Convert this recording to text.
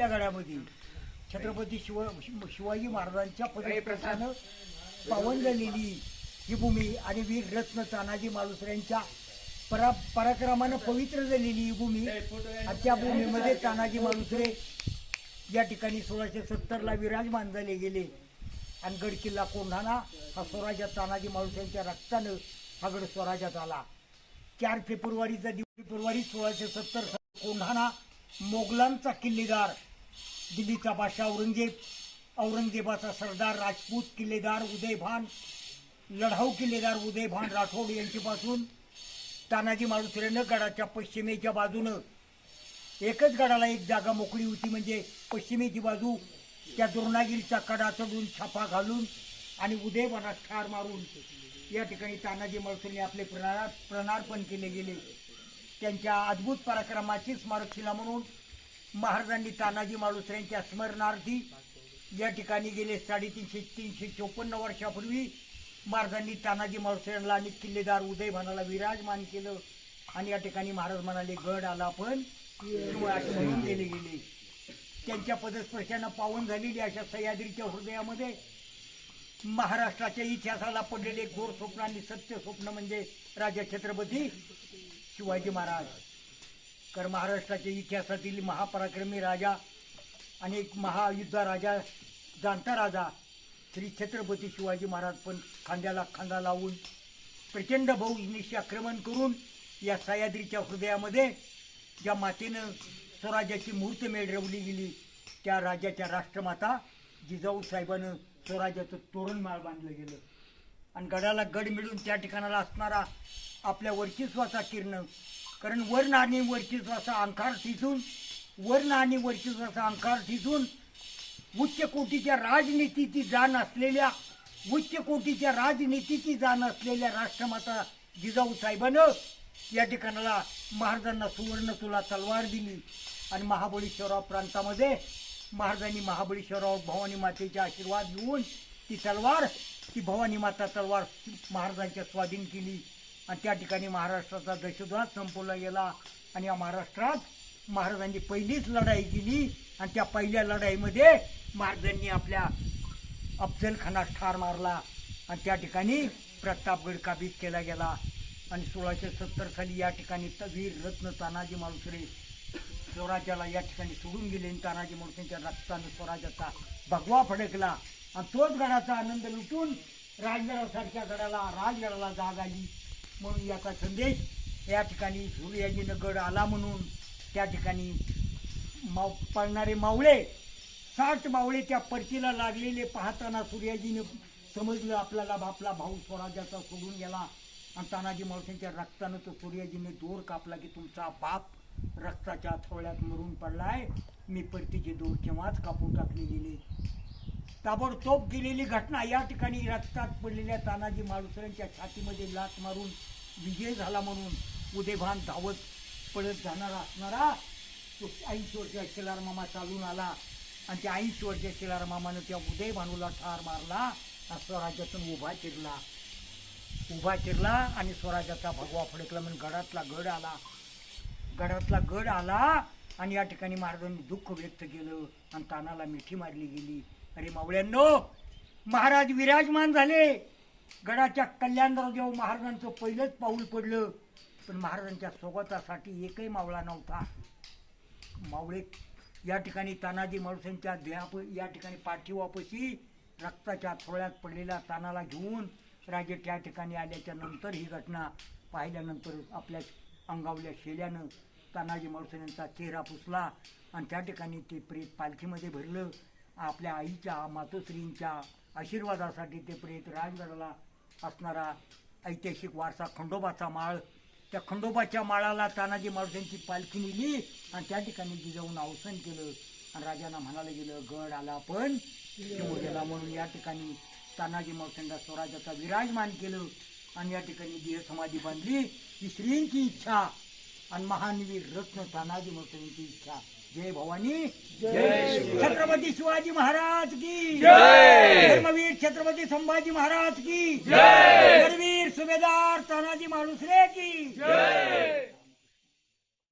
आपल्या गडामध्ये छत्रपती शिव शिवाजी महाराजांच्या पदप्रथानं पावन झालेली ही भूमी आणि वीर रत्न तानाजी मालुसऱ्यांच्या परा पराक्रमानं पवित्र झालेली ही भूमी आणि त्या भूमीमध्ये तानाजी मालुसरे या ठिकाणी सोळाशे सत्तरला विराजमान झाले गेले. आणि गड किल्ला कोंढाणा हा स्वराज्यात तानाजी मालुसऱ्यांच्या रक्तानं हा गड स्वराज्यात आला. चार फेब्रुवारीचा दिवस फेब्रुवारी सोळाशे सत्तर कोंढाणा मोगलांचा किल्लेदार दिल्लीचा बादशाह औरंगजेब औरंगजेबाचा सरदार राजपूत किल्लेदार उदयभान लढाऊ किल्लेदार उदयभान राठोड यांच्यापासून तानाजी माळुसरेनं गडाच्या पश्चिमेच्या बाजूनं एकच गडाला एक जागा मोकळी होती म्हणजे पश्चिमेची बाजू त्या दुर्णागिरीचा कडा चढून छापा घालून आणि उदयभानात ठार मारून या ठिकाणी तानाजी माळुसरेने आपले प्रणार प्रणार्पण केले गेले. त्यांच्या अद्भुत पराक्रमाची स्मारकशिला म्हणून महाराजांनी तानाजी माळुसऱ्यांच्या स्मरणार्थी या ठिकाणी गेले साडेतीनशे तीनशे चोपन्न वर्षापूर्वी महाराजांनी तानाजी माळुसऱ्यांना आणि किल्लेदार उदय म्हणाला विराजमान केलं आणि या ठिकाणी महाराज म्हणाले गड आला पण म्हणून गेले गेले. त्यांच्या पदस्पर्शानं पावन झालेली अशा सह्याद्रीच्या हृदयामध्ये महाराष्ट्राच्या इतिहासाला पडलेले घोर स्वप्न आणि सत्य स्वप्न म्हणजे राजा छत्रपती शिवाजी महाराज. कर महाराष्ट्राच्या इतिहासातील महापराक्रमी राजा आणि एक महायुद्ध राजा जाणता राजा श्री छत्रपती शिवाजी महाराज पण खांद्याला खांदा लावून प्रचंड बहुनिशी आक्रमण करून या सह्याद्रीच्या हृदयामध्ये ज्या मातेनं स्वराज्याची मूर्तमेढ रवली गेली त्या राजाच्या राष्ट्रमाता जिजाऊ साहेबानं स्वराज्याचं तोरणमाळ बांधलं गेलं. आणि गडाला गड मिळून त्या ठिकाणाला असणारा आपल्या वर्चस्वाचा किरण कारण वर्ण आणि वर्चस्वाचा अंकार थिसून वर्ण आणि वर्चस्वाचा अंकार थिसून उच्च कोटीच्या राजनीतीची जाण असलेल्या उच्च कोटीच्या राजनीतीची जाण असलेल्या राष्ट्रमाता जिजाऊ साहेबानं या ठिकाणाला महाराजांना सुवर्ण तुला तलवार दिली. आणि महाबळेश्वरराव प्रांतामध्ये महाराजांनी महाबळेश्वरराव भवानी मातेचा आशीर्वाद घेऊन ती तलवार ती भवानी माता तलवार महाराजांच्या स्वाधीन केली. आणि त्या ठिकाणी महाराष्ट्राचा दशध्वास संपवला गेला. आणि या महाराष्ट्रात महाराजांनी पहिलीच लढाई केली आणि त्या पहिल्या लढाईमध्ये महाराजांनी आपल्या अफजलखानास ठार मारला. आणि त्या ठिकाणी प्रतापगड काबीज केला गेला. आणि सोळाशे सत्तर साली या ठिकाणी तवीर वीर रत्न तानाजी मालुसरे स्वराज्याला या ठिकाणी सोडून गेले. आणि तानाजी मालुसरेंच्या रक्तानं स्वराज्याचा भगवा फडकला. आणि तोच गडाचा आनंद लुटून राजगडासारख्या गडाला राजगडाला जाग आली. म्हणून याचा संदेश या ठिकाणी सूर्याजीनं गड आला म्हणून त्या ठिकाणी माव पळणारे मावळे साठ मावळे त्या परतीला लागलेले पाहताना सूर्याजीने समजलं आपल्याला आपला भाऊ स्वराज्याचा सोडून गेला. आणि तानाजी मावळ्यांच्या रक्तानं तो सूर्याजीने दोर कापला की तुमचा बाप रक्ताच्या थोड्यात मरून पडलाय. मी परतीचे दोर केव्हाच कापून टाकले गेले? ताबडतोब केलेली घटना या ठिकाणी रक्तात पडलेल्या तानाजी मालुसऱ्यांच्या छातीमध्ये लात मारून विजय झाला म्हणून उदयभान धावत पडत जाणारा असणारा तो ऐंशी वर्षाचा शेलार मामा चालून आला. आणि त्या ऐंशी वर्षाच्या शेलार मामानं त्या उदयभानूला ठार मारला आणि स्वराज्यातून उभा चिरला. उभा चिरला आणि स्वराज्याचा भगवा फडकला म्हणून गडातला गड आला. गडातला गड आला आणि या ठिकाणी महाराजांनी दुःख व्यक्त केलं आणि तानाला मिठी मारली गेली. अरे मावळ्यांनो महाराज विराजमान झाले. गडाच्या कल्याणराव जेव्हा महाराजांचं पहिलंच पाऊल पडलं पण महाराजांच्या स्वागतासाठी एकही मावळा नव्हता. मावळे या ठिकाणी तानाजी माळुसेंच्या देहाप या ठिकाणी पाठीवापशी रक्ताच्या थोड्यात पडलेल्या तानाला घेऊन राजे त्या ठिकाणी आल्याच्यानंतर ही घटना पाहिल्यानंतर आपल्या अंगावल्या शेल्यानं तानाजी माळुसेंचा चेहरा पुसला आणि त्या ठिकाणी ते प्रेत पालखीमध्ये भरलं. आपल्या आईच्या मातोश्रींच्या आशीर्वादासाठी ते प्रेत राजगडाला असणारा ऐतिहासिक वारसा खंडोबाचा माळ त्या खंडोबाच्या माळाला तानाजी माळुसेंची पालखी नेली आणि त्या ठिकाणी जिजाऊन अवसन केलं आणि राजांना म्हणायला गेलं गड आला पण शिव गेला म्हणून या ठिकाणी तानाजी माळुसेंना स्वराज्याचा विराजमान केलं आणि या ठिकाणी देह समाधी बांधली ही श्रींची इच्छा आणि महानवीर रत्न तानाजी माळुसेंची इच्छा. जय भवानी। जय छत्रपती शिवाजी महाराज की। धर्मवीर छत्रपती संभाजी महाराज की। धर्मवीर सुभेदार तानाजी मालुसरे की।